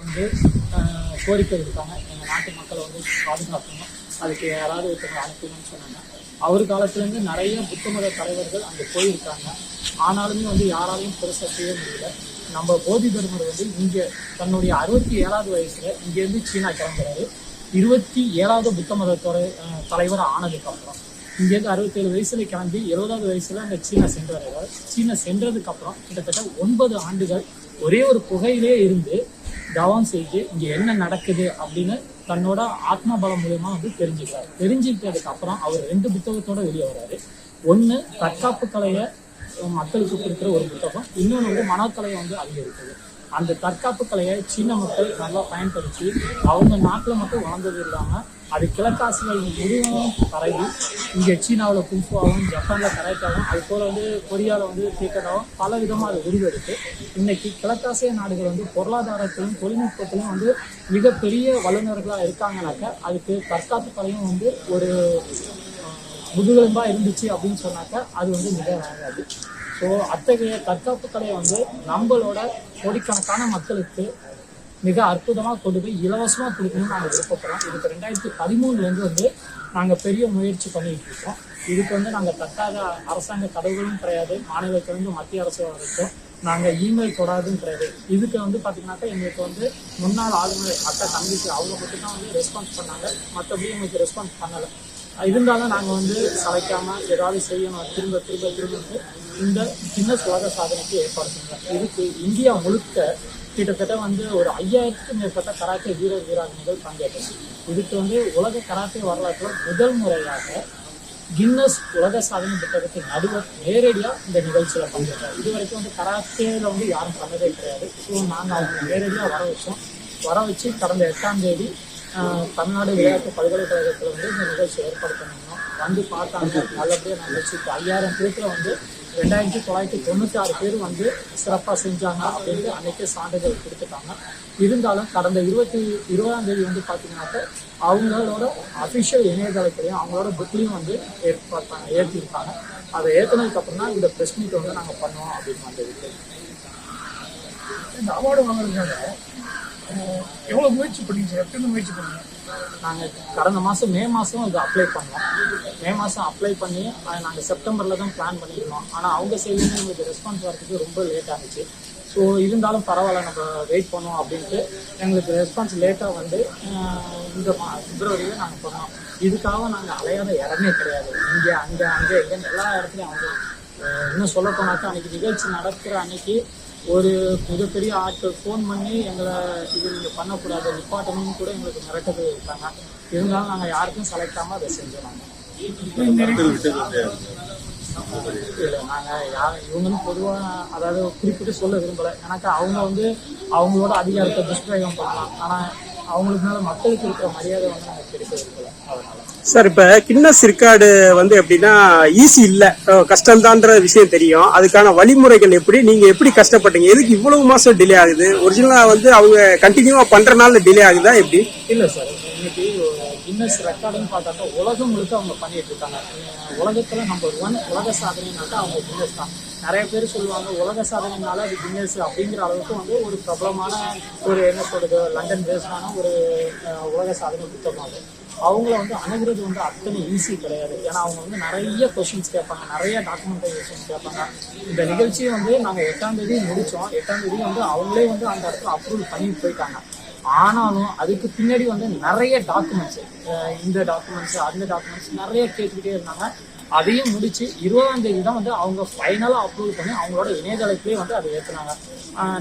வந்து கோரிக்கை இருக்காங்க எங்கள் நாட்டு மக்களை வந்து பாதுகாக்கணும். அதுக்கு யாராவது ஒருத்தவங்க அனுப்பணும்னு சொன்னாங்க. அவர் காலத்துலேருந்து நிறைய புத்த மத தலைவர்கள் அங்கே போயிருக்காங்க. ஆனாலுமே வந்து யாராலையும் பெருசாக செய்ய முடியல. நம்ம போதி தர்மர் வந்து இங்கே தன்னுடைய அறுபத்தி ஏழாவது வயசுல இங்கேருந்து சீனா கிளம்புறாரு. இருபத்தி ஏழாவது புத்த மத துறை தலைவர் ஆனதுக்கு அப்புறம் இங்கேருந்து அறுபத்தேழு வயசுல கிளம்பி எழுபதாவது வயசுல அந்த சீனா சென்று சென்றடைவார் சீனா சென்றதுக்கு அப்புறம் கிட்டத்தட்ட ஒன்பது ஆண்டுகள் ஒரே ஒரு புகையிலே இருந்து தவம் செய்து இங்க என்ன நடக்குது அப்படின்னு தன்னோட ஆத்ம பலம் வந்து தெரிஞ்சுக்கிறார். தெரிஞ்சுக்கிட்டதுக்கு அப்புறம் அவர் ரெண்டு புத்தகத்தோட வெளியே வர்றாரு. ஒன்று தற்காப்பு கலையை மக்களுக்கு கொடுக்குற ஒரு புத்தகம் இன்னொன்று வந்து மனக்கலையை வந்து அதிகரிக்குது. அந்த தற்காப்பு கலையை சீன மக்கள் நல்லா பயன்படுத்தி அவங்க நாட்டில் மட்டும் வளர்ந்தது இல்லாமல் அது கிழக்காசிகள் முழுவதும் பரவி இங்கே சீனாவில் குங்ஃபுவாகவும் ஜப்பானில் கராட்டாவும் அது போல் வந்து கொரியாவில் வந்து கிரிக்கெட்டாகவும் பல விதமாக அது உருவெடுத்து இன்னைக்கு கிழக்காசிய நாடுகள் வந்து பொருளாதாரத்திலும் தொழில்நுட்பத்திலும் வந்து மிகப்பெரிய வல்லுநர்களாக இருக்காங்கனாக்கா அதுக்கு தற்காப்பு கலையும் வந்து ஒரு முதுகெலும்பாக இருந்துச்சு அப்படின்னு சொன்னாக்கா அது வந்து மிக ஆகாது ஸோ அத்தகைய தற்காப்பு கலை வந்து நம்மளோட கோடிக்கணக்கான மக்களுக்கு மிக அற்புதமாக கொண்டு போய் இலவசமாக கொடுக்கணும்னு நாங்கள் விருப்பப்படுறோம். இதுக்கு ரெண்டாயிரத்தி பதிமூணுலேருந்து வந்து நாங்கள் பெரிய முயற்சி பண்ணிட்டு இருக்கோம். இதுக்கு வந்து நாங்கள் தட்டாத அரசாங்க கடவுளும் கிடையாது மாநிலத்திலிருந்து மத்திய அரசு வரைக்கும் நாங்கள் இமெயில் தொடாதும் கிடையாது. இதுக்கு வந்து பார்த்தீங்கன்னாக்கா எங்களுக்கு வந்து முன்னாள் ஆளுநர் அக்கா தம்பிக்கு அவங்க மட்டும் தான் வந்து ரெஸ்பான்ஸ் பண்ணாங்க. மற்றபடி எங்களுக்கு ரெஸ்பான்ஸ் பண்ணலை. இருந்தாலும் நாங்கள் வந்து சளைக்காம ஏதாவது செய்யணும் திரும்ப திரும்ப திரும்ப இந்த கின்னஸ் உலக சாதனைக்கு ஏற்பாடு செஞ்சோம். இதுக்கு இந்தியா முழுக்க கிட்டத்தட்ட வந்து ஒரு ஐயாயிரத்துக்கும் மேற்பட்ட கராத்தே வீரர் வீராங்கனைகள் பங்கேற்றது இதுக்கு வந்து உலக கராத்தே வரலாற்றில் முதல் முறையாக கின்னஸ் உலக சாதனை புத்தகத்தின் நடுவர் நேரடியாக இந்த நிகழ்ச்சியில் பங்கேற்றார் இது வரைக்கும் வந்து கராத்தேல வந்து யாரும் பண்ணதே கிடையாது. ஸோ நாங்கள் அவங்க நேரடியாக வர வச்சோம். வர வச்சு கடந்த எட்டாம் தேதி தமிழ்நாடு விளையாட்டு பல்கலைக்கழகத்தில் வந்து இந்த நிகழ்ச்சி ஏற்பாடு பண்ணணும் வந்து பார்த்தாங்க. நல்லபடியாக நிகழ்ச்சி இப்போ ஐயாயிரம் பேர்த்துல வந்து ரெண்டாயிரத்தி தொள்ளாயிரத்தி தொண்ணூற்றி ஆறு பேர் வந்து சிறப்பாக செஞ்சாங்க அப்படின்ட்டு அன்னைக்கே சான்றிதழ் கொடுத்துட்டாங்க. இருந்தாலும் கடந்த இருபத்தி இருபதாம் தேதி வந்து பார்த்தீங்கன்னாக்க அவங்களோட அஃபிஷியல் இணையதளத்திலையும் அவங்களோட புக்லையும் வந்து ஏற்பாட்டாங்க ஏற்றிருக்காங்க அதை ஏற்றினதுக்கு அப்புறம் தான் இந்த ப்ரெஸ் மீட் வந்து நாங்கள் பண்ணுவோம் அப்படின்னு வந்தது இந்த அவார்டு வாங்கினதுனால எவ்வளோ முயற்சி பண்ணீங்க சார்? எத்தனை முயற்சி பண்ணீங்க? நாங்கள் கடந்த மாதம் மே மாதம் இது அப்ளை பண்ணோம். மே மாதம் அப்ளை பண்ணி அதை நாங்கள் செப்டம்பரில் தான் பிளான் பண்ணியிருந்தோம். ஆனால் அவங்க சைட்லேருந்து எங்களுக்கு ரெஸ்பான்ஸ் வரதுக்கு ரொம்ப லேட் ஆகுச்சு ஸோ இருந்தாலும் பரவாயில்ல நம்ம வெயிட் பண்ணோம் அப்படின்ட்டு எங்களுக்கு ரெஸ்பான்ஸ் லேட்டாக வந்து இந்த மா பிப்ரவரியில் நாங்கள் பண்ணோம். இதுக்காக நாங்கள் அலையாத இடமே கிடையாது. இங்கே அங்கே அங்கே இங்கேன்னு எல்லா இடத்துலையும் அவங்க இன்னும் சொல்ல போனாக்கா அன்னைக்கு நிகழ்ச்சி நடக்கிற அன்னைக்கு ஒரு மிகப்பெரிய ஆட்கள் ஃபோன் பண்ணி எங்களை இது நீங்கள் பண்ணக்கூடாது நிப்பாட்டணும்னு கூட எங்களுக்கு மிரட்டது இருக்காங்க இருந்தாலும் நாங்கள் யாருக்கும் செலக்டாமல் அதை செஞ்சோம் இல்லை நாங்கள் யார் இவங்களும் பொதுவாக அதாவது குறிப்பிட்டு சொல்ல விரும்பலை. எனக்கு அவங்க வந்து அவங்களோட அதிகாரத்தை துஷ்பிரயோகம் பண்ணலாம். ஆனால் அவங்களுக்கு மேலே மக்களுக்கு இருக்கிற மரியாதை வந்து நாங்கள் கிடைக்க விரும்பலை. அதனால. சார் இப்ப கின்னஸ் ரெக்கார்டு வந்து எப்படின்னா ஈஸி இல்ல. கஷ்டம்தான்ற விஷயம் தெரியும். அதுக்கான வழிமுறைகள் எப்படி? நீங்க எப்படி கஷ்டப்பட்டீங்க? எதுக்கு இவ்வளவு மாசம் டிலே ஆகுது? ஒரிஜினலா வந்து அவங்க கண்டினியூவா பண்றனால டிலே ஆகுதா எப்படி? இல்ல சார். இன்னைக்கு கின்னஸ் ரெக்கார்டுன்னு பார்த்தாக்கா உலகம் முழுக்க அவங்க பண்ணிட்டு இருக்காங்க. உலகத்துல நம்பர் ஒன் உலக சாதனைனாக்கா அவங்க கின்னஸ் தான். நிறைய பேர் சொல்லுவாங்க உலக சாதனைனால அது கின்னஸ் அப்படிங்கிற அளவுக்கு வந்து ஒரு பிரபலமான ஒரு என்ன சொல்றது லண்டன் பேஸ்டான ஒரு உலக சாதனை புத்தகம் அவங்கள வந்து அணுகிறது வந்து அத்தனை ஈஸி கிடையாது. ஏன்னா அவங்க வந்து நிறைய கொஷின்ஸ் கேட்பாங்க நிறைய டாக்குமெண்டேஷன் கேட்பாங்க. இந்த நிகழ்ச்சியை வந்து நாங்கள் எட்டாம் தேதி முடித்தோம் எட்டாம் தேதி வந்து அவங்களே வந்து அந்த இடத்துல அப்ரூவல் பண்ணி போயிட்டாங்க. ஆனாலும் அதுக்கு பின்னாடி வந்து நிறைய டாக்குமெண்ட்ஸ் இந்த டாக்குமெண்ட்ஸ் அந்த டாக்குமெண்ட்ஸ் நிறைய கேட்டுக்கிட்டே இருந்தாங்க. அதையும் முடிச்சு இருபதாம் தேதி தான் வந்து அவங்க ஃபைனலாக அப்ரூவல் பண்ணி அவங்களோட இணையதளத்திலே வந்து அதை ஏற்றுனாங்க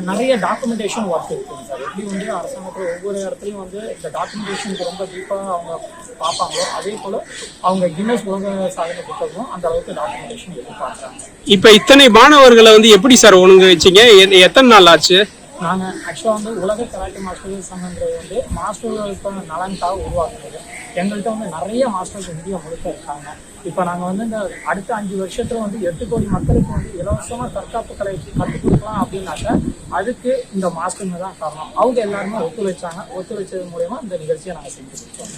நிறைய டாக்குமெண்டேஷன் ஒர்க் இருக்குங்க சார் எப்படி வந்து அரசாங்கத்தில் ஒவ்வொரு இடத்துலையும் வந்து இந்த டாக்குமெண்டேஷனுக்கு ரொம்ப டீப்பாக அவங்க பார்ப்பாங்களோ அதே போல் அவங்க கின்னஸ் உலக சாதனை புத்தகமும் அந்த அளவுக்கு டாக்குமெண்டேஷன் எதிர்பார்க்குறாங்க இப்போ இத்தனை மாணவர்களை வந்து எப்படி சார் ஒழுங்கு வச்சீங்க எத்தனை நாள் ஆச்சு? நாங்கள் ஆக்சுவலாக வந்து உலக கராட்டே மாஸ்டர்கள் சங்கன்றது வந்து மாஸ்டர்களுக்கான நலனுக்காக உருவாக்குறது எங்கள்கிட்ட வந்து நிறைய மாஸ்டர்ஸ் இந்தியா முழுக்க இருக்காங்க. இப்போ நாங்கள் வந்து இந்த அடுத்த அஞ்சு வருஷத்தில் வந்து எட்டு கோடி மக்களுக்கு வந்து இலவசமாக தற்காப்பு கலை கற்றுக் கொடுக்கலாம் அப்படின்னாக்க அதுக்கு இந்த மாஸ்டருங்க தான் காரணம். அவங்க எல்லாருமே ஒத்துழைச்சாங்க. ஒத்துழைச்சது மூலயமா இந்த நிகழ்ச்சியை நாங்கள் செஞ்சு கொடுத்தோம்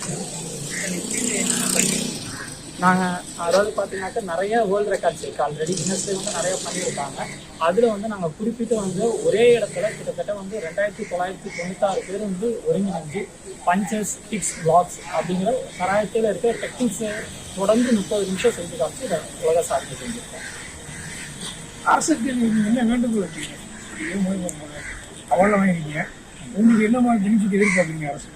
நாங்கள் அதாவது பார்த்தீங்கன்னாக்கா நிறைய வேர்ல்டு ரெக்கார்ட்ஸ் இருக்கு. ஆல்ரெடி இன்னஸ்ல வந்து நிறைய பண்ணியிருக்காங்க. அதில் வந்து நாங்கள் குறிப்பிட்டு வந்து ஒரே இடத்துல கிட்டத்தட்ட வந்து ரெண்டாயிரத்தி தொள்ளாயிரத்தி தொண்ணூத்தாறு பேர் வந்து ஒருங்கிணைஞ்சு பஞ்சஸ் டிக்ஸ் பிளாக்ஸ் அப்படிங்கிற கராயத்தில் இருக்க டெக்னிக்ஸை தொடர்ந்து முப்பது நிமிஷம் செஞ்சு காமிச்சு இதை உலக சாதனை செஞ்சுருக்கோம் அரசுக்கு நீங்கள் என்ன வேண்டுகோள் வச்சீங்க அவ்வளோ வாங்கிருக்கீங்க உங்களுக்கு என்ன மாதிரி பெனிஃபிட் எதிர்பார்க்குறீங்க அரசு?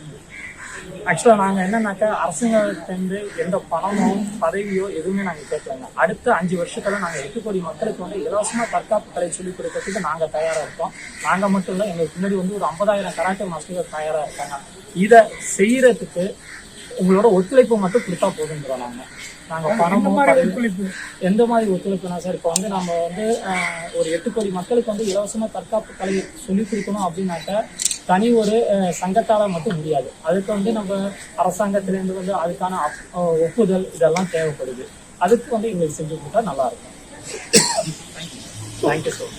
ஆக்சுவலாக நாங்கள் என்னன்னாக்கா அரசாங்கத்திலிருந்து எந்த பணமோ பதவியோ எதுவுமே நாங்கள் கேட்கலங்க அடுத்த அஞ்சு வருஷத்துல நாங்கள் எட்டு கோடி மக்களுக்கு வந்து இலவசமாக தற்காப்பு கலை சொல்லிக் கொடுக்கறதுக்கு நாங்கள் தயாராக இருக்கோம். நாங்கள் மட்டும் இல்லை எங்களுக்கு முன்னாடி வந்து ஒரு ஐம்பதாயிரம் கராட்டே மாஸ்டர்கள் தயாராக இருக்காங்க. இதை செய்யறதுக்கு உங்களோட ஒத்துழைப்பு மட்டும் கொடுத்தா போதுங்கிறோம் நாங்கள் நாங்கள் இந்த பணமோ மாதிரி பதவி ஒத்துழைப்பு? எந்த மாதிரி ஒத்துழைப்புனா சார் இப்போ வந்து நம்ம வந்து ஒரு எட்டு கோடி மக்களுக்கு வந்து இலவசமாக தற்காப்பு கலை சொல்லிக் கொடுக்கணும் அப்படின்னாக்கா தனி ஒரு சங்கத்தால் சங்கத்தால மட்டும் முடியாது. அதுக்கு வந்து நம்ம அரசாங்கத்திலேருந்து வந்து அதுக்கான அப்- ஒப்புதல் இதெல்லாம் தேவைப்படுது. அதுக்கு வந்து எங்களுக்கு செஞ்சு கொடுத்தா நல்லா இருக்கும். Thank you sir